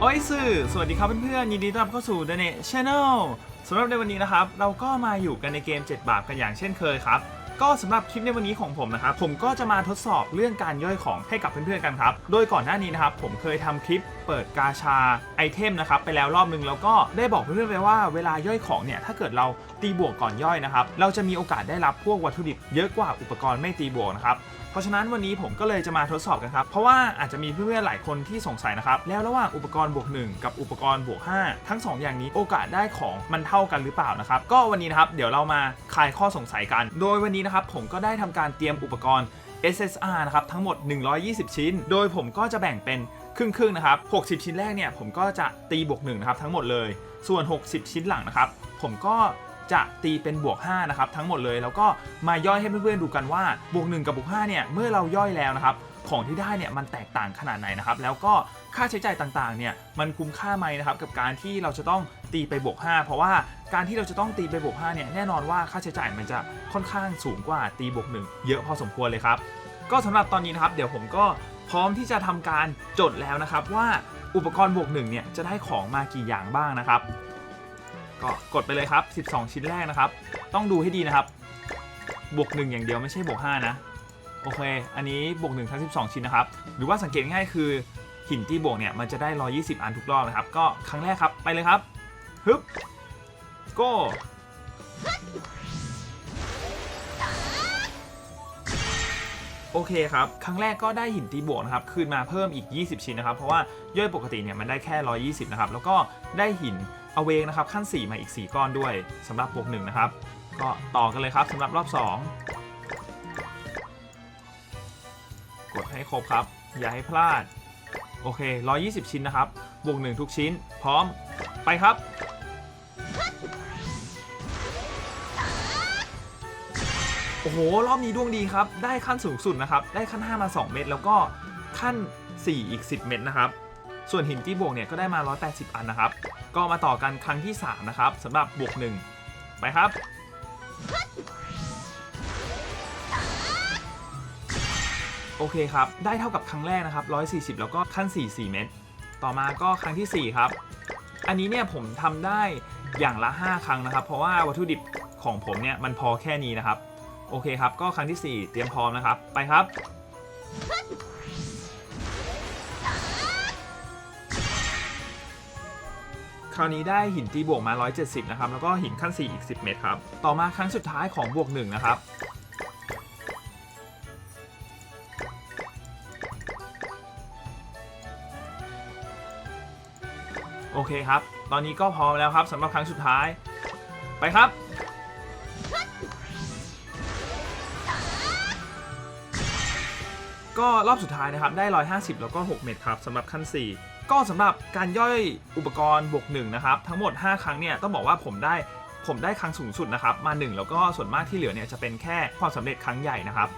โอ้ยสื่อ สวัสดีครับเพื่อนๆ ยินดีต้อนรับเข้าสู่ The Net Channel สำหรับในวันนี้นะครับ เราก็มาอยู่กันในเกม 7 บาปกันอย่างเช่นเคยครับ ก็สำหรับคลิปในวันนี้ของผมนะครับ ผมก็จะมาทดสอบเรื่องการย่อยของให้กับเพื่อนๆกันครับ โดยก่อนหน้านี้นะครับ ผมเคยทำคลิปเปิดกาชาไอเทมนะครับไปแล้วรอบนึงแล้วก็ได้บอกเพื่อนๆไปว่าเวลาย่อยของเนี่ยถ้าเกิดเราตีบวกก่อนย่อยนะครับ เราจะมีโอกาสได้รับพวกวัตถุดิบเยอะกว่าอุปกรณ์ไม่ตีบวกนะครับเพราะฉะนั้นวันนี้ผมก็เลยจะมาทดสอบกันครับ เพราะว่าอาจจะมีเพื่อนๆหลายคนที่สงสัยนะครับ แล้วระหว่างอุปกรณ์บวก 1 กับอุปกรณ์บวก 5 ทั้ง 2 อย่างนี้โอกาสได้ของมันเท่ากันหรือเปล่านะครับ ก็วันนี้นะครับเดี๋ยวเรามาคลายข้อสงสัยกัน โดยวันนี้นะครับผมก็ได้ทำการเตรียมอุปกรณ์ SSR นะครับทั้งหมด 120 ชิ้น โดยผมก็จะแบ่งเป็นครึ่งๆนะครับ 60 ชิ้นแรกเนี่ยผมก็จะตีบวก1นะครับทั้งหมดเลย ส่วน 60 ชิ้นหลังนะครับผมก็ จะตีเป็นบวก5นะครับทั้งหมดเลยแล้วก็มาย่อยให้เพื่อนๆดูกันว่าบวก1กับบวก5เนี่ยเมื่อเราย่อยแล้วนะครับของที่ได้เนี่ยมันแตกต่างขนาดไหนนะครับแล้วก็ค่าใช้จ่ายต่างๆเนี่ยมันคุ้มค่าไหมนะครับกับการที่เราจะต้องตีไปบวก 5 เพราะว่าการที่เราจะต้องตีไปบวก5เนี่ยแน่นอนว่าค่าใช้จ่ายมันจะค่อนข้างสูงกว่าตีบวก1เยอะพอสมควรเลยครับก็สำหรับตอนนี้นะครับเดี๋ยวผมก็พร้อมที่จะทำการจดแล้วนะครับว่าอุปกรณ์บวก1เนี่ยจะได้ของมากี่อย่างบ้างนะครับ ก็กดไปเลยครับ 12 ชิ้นแรกนะครับ ต้องดูให้ดีนะครับ บวก 1 อย่างเดียวไม่ใช่บวก 5 นะ โอเค อันนี้บวก1ทั้ง 12 ชิ้นนะครับ หรือว่าสังเกตง่ายๆคือหินที่บวกเนี่ยมันจะได้ 120 อันทุกรอบนะครับ ก็ครั้งแรกครับ ไปเลยครับ ฮึบ โก้โอเคครับ ครั้งแรกก็ได้หินตีบวกนะครับ คืนมาเพิ่มอีก 20 ชิ้นนะครับ เพราะว่าย่อยปกติเนี่ยมันได้แค่ 120 นะครับ แล้วก็ได้หิน อเวกนะครับขั้น 4 มาอีก 4 ก้อนด้วยสำหรับบวก1นะครับ ก็ต่อกันเลยครับสำหรับรอบ 2 กดให้ครบครับ อย่าให้พลาด โอเค 120 ชิ้นนะครับ บวก 1 ทุกชิ้น พร้อมไปครับโอ้โห รอบนี้ดวงดีครับ ได้ขั้นสูงสุดนะครับ ได้ขั้น 5 มา 2 เม็ดแล้วก็ขั้น 4 อีก 10 เม็ดนะครับ ส่วนหินที่บวกเนี่ยก็ได้มา 180 อันนะครับ ก็มาต่อกันครั้งที่ 3 นะครับสำหรับบวก1ไปครับ โอเคครับ ได้เท่ากับครั้งแรกนะครับ 140 แล้วก็ขั้น 4 4 เม็ดต่อมาก็ครั้งที่ 4 ครับ อันนี้เนี่ยผมทำได้อย่างละ 5 ครั้งนะครับ เพราะว่าวัตถุดิบของผมเนี่ยมันพอแค่นี้นะครับ โอเคครับ ก็ครั้งที่ 4 เตรียมพร้อมนะครับ ไปครับ คราวนี้ได้หินตีบวกมา 170 นะครับ แล้วก็หินขั้น 4 อีก 10 เมตรครับ ต่อมาครั้งสุดท้ายของบวก 1 นะครับ โอเคครับ ตอนนี้ก็พร้อมแล้วครับสำหรับครั้งสุดท้าย ไปครับก็รอบสุดท้ายนะครับ ได้ 150 แล้วก็ 6 เม็ดครับสำหรับขั้น 4 ก็สำหรับการย่อยอุปกรณ์บวก1นะครับทั้งหมด 5 ครั้งเนี่ยต้องบอกว่าผมได้ผมได้ครั้งสูงสุดนะครับมา 1 แล้วก็ส่วนมากที่เหลือเนี่ยจะเป็นแค่ความสำเร็จครั้งใหญ่นะครับ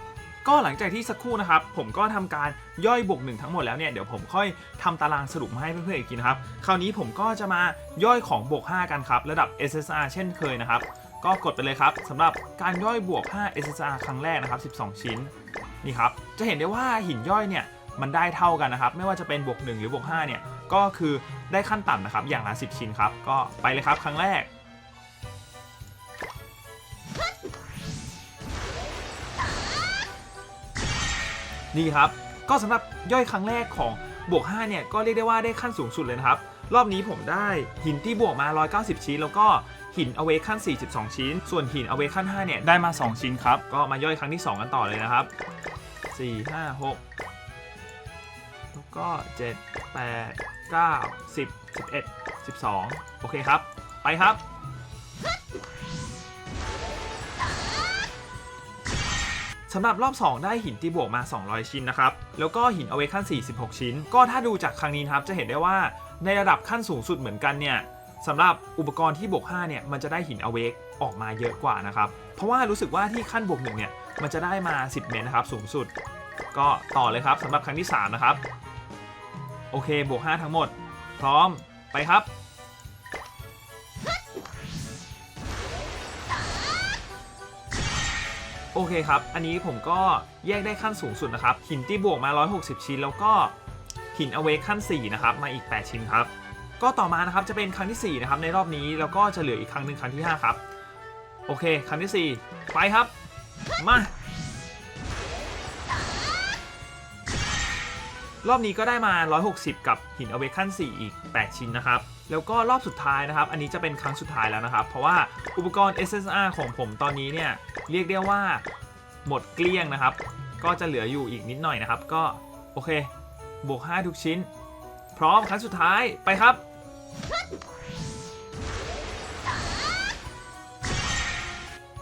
ก็หลังจากที่สักครู่นะครับผมก็ทำการย่อยบวกหนึ่งทั้งหมดแล้วเนี่ยเดี๋ยวผมค่อยทำตารางสรุปมาให้เพื่อนๆอีกทีนะครับคราวนี้ผมก็จะมาย่อยของบวก 5 กันครับระดับ SSR เช่นเคยนะครับก็กดไปเลยครับสำหรับการย่อยบวก 5 SSR ครั้งแรกนะครับ 12 ชิ้นนี่ครับจะเห็นได้ว่าหินย่อยเนี่ย มันได้เท่ากันนะครับ ไม่ว่าจะเป็นบวก 1 หรือบวก5เนี่ยก็คือได้ขั้นต่ำนะครับ อย่างละ 10 ชิ้นครับ ก็ไปเลยครับครั้งแรก นี่ครับ ก็สำหรับย่อยครั้งแรกของบวก 5 เนี่ยก็เรียกได้ว่าได้ขั้นสูงสุดเลยนะครับ รอบนี้ผมได้หินที่บวกมา 190 ชิ้น แล้วก็หินอเวขั้น 42 ชิ้น ส่วนหินอเวขั้น 5 เนี่ย ได้มา 2 ชิ้นครับ ก็มาย่อยครั้งที่ 2 กันต่อเลยนะครับ 4 5 6 ก็ 7 8 9 10 11 12 โอเคครับ ไปครับ สำหรับรอบ 2 ได้หินตีบวกมา 200 ชิ้นนะครับ แล้วก็หินเอเวขั้น 46 ชิ้น ก็ถ้าดูจากครั้งนี้ครับ จะเห็นได้ว่าในระดับขั้นสูงสุดเหมือนกันเนี่ยสำหรับอุปกรณ์ที่บวก 5 เนี่ย มันจะได้หินอเวกออกมาเยอะกว่านะครับ เพราะว่ารู้สึกว่าที่ขั้นบวก1เนี่ย มันจะได้มา 10 เมตรนะครับ สูงสุด ก็ต่อเลยครับสำหรับครั้งที่ 3 นะครับ โอเค บวก 5 ทั้งหมด พร้อมไปครับ โอเคครับ อันนี้ผมก็แยกได้ขั้นสูงสุดนะครับ หินที่บวกมา 160 ชิ้น แล้วก็หินอเวกขั้น 4 นะครับ มาอีก 8 ชิ้นครับ ก็ต่อมานะครับ จะเป็นครั้งที่ 4 นะครับ ในรอบนี้ แล้วก็จะเหลืออีกครั้งหนึ่งครั้งที่ 5 ครับ โอเค ครั้งที่ 4 ไปครับ มา รอบนี้ก็ได้มา 160 กับหินอเวคัน4 อีก 8 ชิ้นนะครับ แล้วก็รอบสุดท้ายนะครับ อันนี้จะเป็นครั้งสุดท้ายแล้วนะครับ เพราะว่าอุปกรณ์ SSR ของผมตอนนี้เนี่ยเรียกได้ว่าหมดเกลี้ยงนะครับ ก็จะเหลืออยู่อีกนิดหน่อยนะครับ ก็โอเค บวก 5 ทุกชิ้น พร้อมครั้งสุดท้ายไปครับ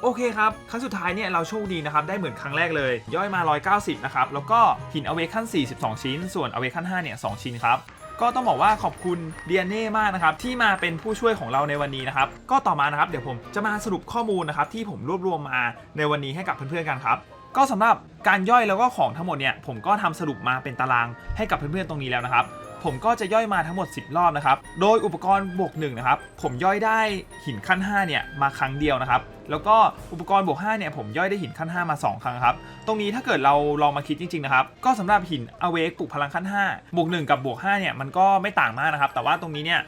โอเคครับ ครั้งสุดท้ายเนี่ยเราโชคดีนะครับ ได้เหมือนครั้งแรกเลย ย่อยมา 190 นะครับ แล้วก็หินอเวคัน42 ชิ้น ส่วนอเวคัน5เนี่ย 2 ชิ้นครับ ก็ต้องบอกว่าขอบคุณเดียเน่มากนะครับ ที่มาเป็นผู้ช่วยของเราในวันนี้นะครับ ก็ต่อมานะครับ เดี๋ยวผมจะมาสรุปข้อมูลนะครับ ที่ผมรวบรวมมาในวันนี้ให้กับเพื่อนๆกันครับก็สำหรับการย่อยแล้วก็ของทั้งหมดเนี่ยผมก็ทำสรุปมาเป็นตารางให้กับเพื่อนๆตรงนี้แล้วนะครับ ผมก็จะย่อยมาทั้งหมด 10 รอบนะครับ โดยอุปกรณ์บวก1นะครับ ผมย่อยได้หินขั้น 5 เนี่ยมาครั้งเดียวนะครับ แล้วก็อุปกรณ์บวก5เนี่ยผมย่อยได้หินขั้น 5 มา 2 ครั้งครับ ตรงนี้ถ้าเกิดเราลองมาคิดจริงๆนะครับ ก็สำหรับหินอเวกปลุกพลังขั้น 5 บวก 1 กับบวก5เนี่ยมันก็ไม่ต่างมากนะครับ แต่ว่าตรงนี้เนี่ย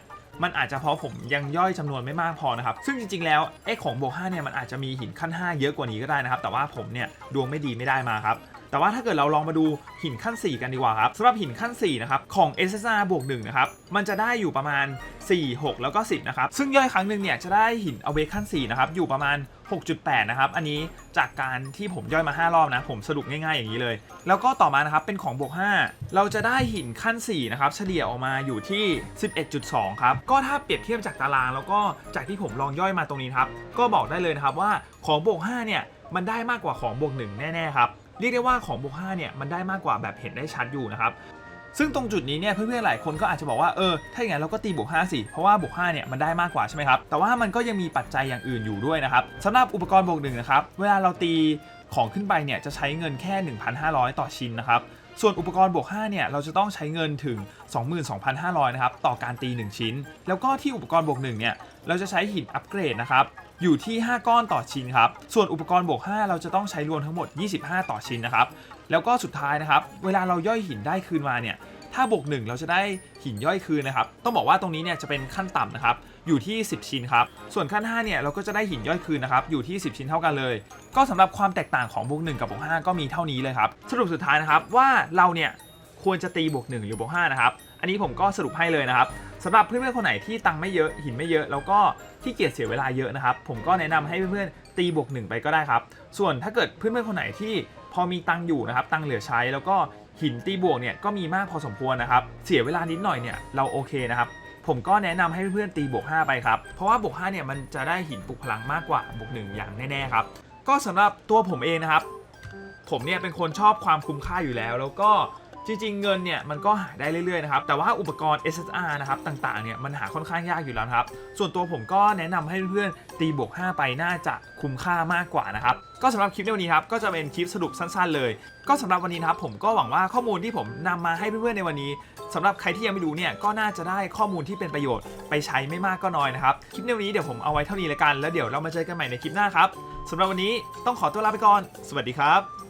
มันอาจจะเพราะผมยังย่อยจำนวนไม่มากพอนะครับ ซึ่งจริงๆ แล้วไอ้ของบวก5เนี่ยมันอาจจะมีหินขั้น 5 เยอะกว่านี้ก็ได้นะครับ แต่ว่าผมเนี่ยดวงไม่ดีไม่ได้มาครับ แต่ว่าถ้าเกิดเราลองมาดูหินขั้น 4 กันดีกว่าครับสำหรับหินขั้น4นะครับของ SSR บวก1นะครับมันจะได้อยู่ประมาณ 4 6 แล้วก็ 10นะครับซึ่งย่อยครั้งหนึ่งเนี่ยจะได้หินเอเวกขั้น4นะครับอยู่ประมาณ 6.8 นะครับ อันนี้จากการที่ผมย่อยมา 5 รอบนะ ผมสรุปง่ายๆอย่างนี้เลย แล้วก็ต่อมานะครับเป็นของบวก 5 เราจะได้หินขั้น 4 นะครับ เฉลี่ยออกมาอยู่ที่ 11.2 ครับ ก็ถ้าเปรียบเทียบจากตาราง แล้วก็จากที่ผมลองย่อยมาตรงนี้ครับ ก็บอกได้เลยนะครับว่าของบวก 5 เนี่ย มันได้มากกว่าของบวก 1 แน่ ๆ ครับ เรียกได้ว่าของบวก5เนี่ยมันได้มากกว่าแบบเห็นได้ชัดอยู่นะครับซึ่งตรงจุดนี้เนี่ยเพื่อนๆหลายคนก็อาจจะบอกว่าเออถ้าอย่างนั้นเราก็ตีบวก5สิเพราะว่าบวก5เนี่ยมันได้มากกว่าใช่ไหมครับแต่ว่ามันก็ยังมีปัจจัยอย่างอื่นอยู่ด้วยนะครับสำหรับอุปกรณ์บวกหนึ่งนะครับเวลาเราตีของขึ้นไปเนี่ยจะใช้เงินแค่ 1,500 ต่อชิ้นนะครับส่วนอุปกรณ์บวก5เนี่ยเราจะต้องใช้เงินถึง 22,500นะครับต่อการตี 1 ชิ้น แล้วก็ที่อุปกรณ์บวก1เนี่ยเราจะใช้หินอัปเกรดนะครับ อยู่ที่ 5 ก้อนต่อชิ้นครับ ส่วนอุปกรณ์บวก 5 เราจะต้องใช้รวมทั้งหมด 25 ต่อชิ้นนะครับ แล้วก็สุดท้ายนะครับ เวลาเราย่อยหินได้คืนมาเนี่ย ถ้าบวก 1 เราจะได้หินย่อยคืนนะครับ ต้องบอกว่าตรงนี้เนี่ยจะเป็นขั้นต่ำนะครับ อยู่ที่ 10 ชิ้นครับ ส่วนขั้น 5 เนี่ยเราก็จะได้หินย่อยคืนนะครับ อยู่ที่ 10 ชิ้นเท่ากันเลย ก็สำหรับความแตกต่างของบวก 1 กับบวก 5 ก็มีเท่านี้เลยครับ สรุปสุดท้ายนะครับว่าเราเนี่ยควรจะตีบวก 1 หรือบวก 5 นะครับ อันนี้ผมก็สรุปให้เลยนะครับสำหรับเพื่อนๆคนไหนที่ตังค์ไม่เยอะหินไม่เยอะ แล้วก็ที่เกียจเสียเวลาเยอะนะครับ ผมก็แนะนำให้เพื่อนๆตีบวก1ไปก็ได้ครับ ส่วนถ้าเกิดเพื่อนๆคนไหนที่พอมีตังค์อยู่นะครับ ตังค์เหลือใช้แล้วก็หินตีบวกเนี่ยก็มีมากพอสมควรนะครับ เสียเวลานิดหน่อยเนี่ยเราโอเคนะครับผมก็แนะนำให้เพื่อนๆตีบวก5ไปครับ เพราะว่าบวก5เนี่ยมันจะได้หินปลุกพลังมากกว่าบวก1อย่างแน่ๆครับ ก็สำหรับตัวผมเองนะครับ ผมเนี่ยเป็นคนชอบความคุ้มค่าอยู่แล้ว แล้วก็ จริงๆ เงินเนี่ยมันก็หาได้เรื่อยๆนะครับแต่ว่าอุปกรณ์ SSR นะครับต่างๆเนี่ยมันหาค่อนข้างยากอยู่แล้วครับส่วนตัวผมก็แนะนำให้เพื่อนๆตีบวก 5 ไปน่าจะคุ้มค่ามากกว่านะครับก็สำหรับคลิปในวันนี้ครับก็จะเป็นคลิปสรุปสั้นๆ เลย ก็สำหรับวันนี้นะครับผมก็หวังว่าข้อมูลที่ผมนำมาให้เพื่อนๆในวันนี้สำหรับใครที่ยังไม่รู้เนี่ยก็น่าจะได้ข้อมูลที่เป็นประโยชน์ไปใช้ไม่มากก็น้อยนะครับคลิปในวันนี้เดี๋ยวผมเอาไว้เท่านี้ล้วกันแล้วเดี๋ยวเรามาเจอกันใหม่ในคลิปหน้าครับสำหรับวันนี้ต้องขอตัวลาไปก่อน สวัสดีครับ